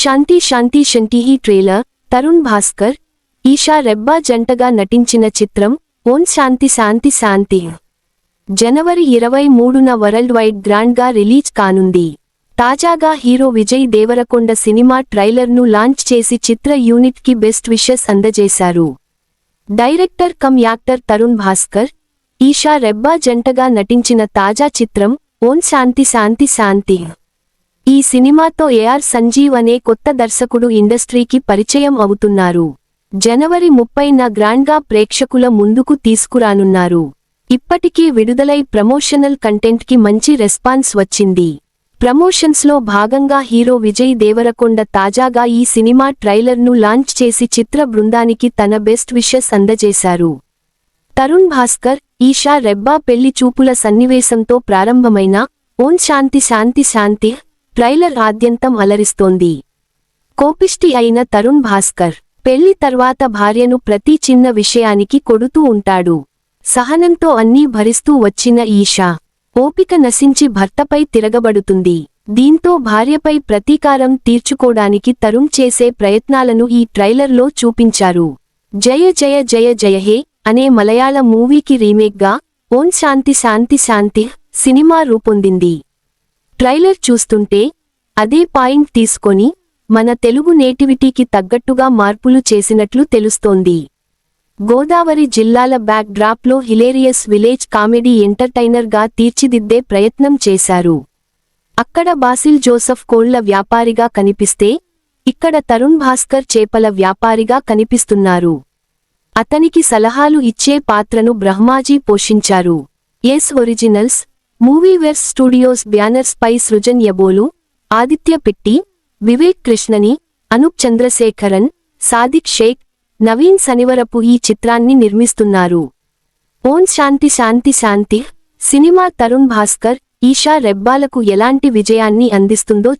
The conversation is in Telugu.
శాంతి శాంతి షంటిహి ట్రైలర్ తరుణ్ భాస్కర్ ఈషా రెబ్బా జంటగా నటించిన చిత్రం ఓం శాంతి శాంతి శాంతి. జనవరి ఇరవై మూడున వరల్డ్ వైడ్ గ్రాండ్గా రిలీజ్ కానుంది. తాజాగా హీరో విజయ్ దేవరకొండ సినిమా ట్రైలర్ను లాంచ్ చేసి చిత్ర యూనిట్కి బెస్ట్ విషెస్ అందజేశారు. Director cum actor Tarun Bhaskar Eesha Rebba జంటగా నటించిన తాజా చిత్రం ఓం శాంతి శాంతి శాంతి. ఈ సినిమాతో ఏఆర్ సంజీవ్ అనే కొత్త దర్శకుడు ఇండస్ట్రీకి పరిచయం అవుతున్నారు. జనవరి ముప్పైన గ్రాండ్గా ప్రేక్షకుల ముందుకు తీసుకురానున్నారు. ఇప్పటికీ విడుదలై ప్రమోషనల్ కంటెంట్కి మంచి రెస్పాన్స్ వచ్చింది. ప్రమోషన్స్లో భాగంగా హీరో విజయ్ దేవరకొండ తాజాగా ఈ సినిమా ట్రైలర్ను లాంచ్ చేసి చిత్ర బృందానికి తన బెస్ట్ విషెస్ అందజేశారు. తరుణ్ భాస్కర్ ఈషా రెబ్బా పెళ్ళి చూపుల సన్నివేశంతో ప్రారంభమైన ఓం శాంతి శాంతి శాంతి ట్రైలర్ ఆద్యంతం అలరిస్తోంది. కోపిష్టి అయిన తరుణ్ భాస్కర్ పెళ్ళి తర్వాత భార్యను ప్రతి చిన్న విషయానికి కొడుతూ ఉంటాడు. సహనంతో అన్నీ భరిస్తూ వచ్చిన ఈషా ఓపిక నశించి భర్తపై తిరగబడుతుంది. దీంతో భార్యపై ప్రతీకారం తీర్చుకోడానికి తరుణ్ చేసే ప్రయత్నాలను ఈ ట్రైలర్లో చూపించారు. జయ జయ జయ జయ హే అనే మలయాళ మూవీకి రీమేక్గా ఓం శాంతి శాంతి శాంతి సినిమా రూపొందింది. ట్రైలర్ చూస్తుంటే అదే పాయింట్ తీసుకొని మన తెలుగు నేటివిటీకి తగ్గట్టుగా మార్పులు చేసినట్లు తెలుస్తోంది. గోదావరి జిల్లాల బ్యాక్ డ్రాప్లో హిలేరియస్ విలేజ్ కామెడీ ఎంటర్టైనర్గా తీర్చిదిద్దే ప్రయత్నం చేశారు. అక్కడ బాసిల్ జోసఫ్ కోళ్ళ వ్యాపారిగా కనిపిస్తే ఇక్కడ తరుణ్ భాస్కర్ చేపల వ్యాపారిగా కనిపిస్తున్నారు. అతనికి సలహాలు ఇచ్చే పాత్రను బ్రహ్మాజీ పోషించారు. S originals Movieverse studios banners పై సృజన్ యబోలు ఆదిత్య పిట్టి వివేక్ కృష్ణని అనూప్ చంద్రశేఖరన్ సాదిక్ షేక్ నవీన్ శనివరపు ఈ చిత్రాన్ని నిర్మిస్తున్నారు. ఓన్ శాంతి శాంతి శాంతి సినిమా తరుణ్ భాస్కర్ ఈషా రెబ్బాలకు ఎలాంటి విజయాన్ని అందిస్తుందో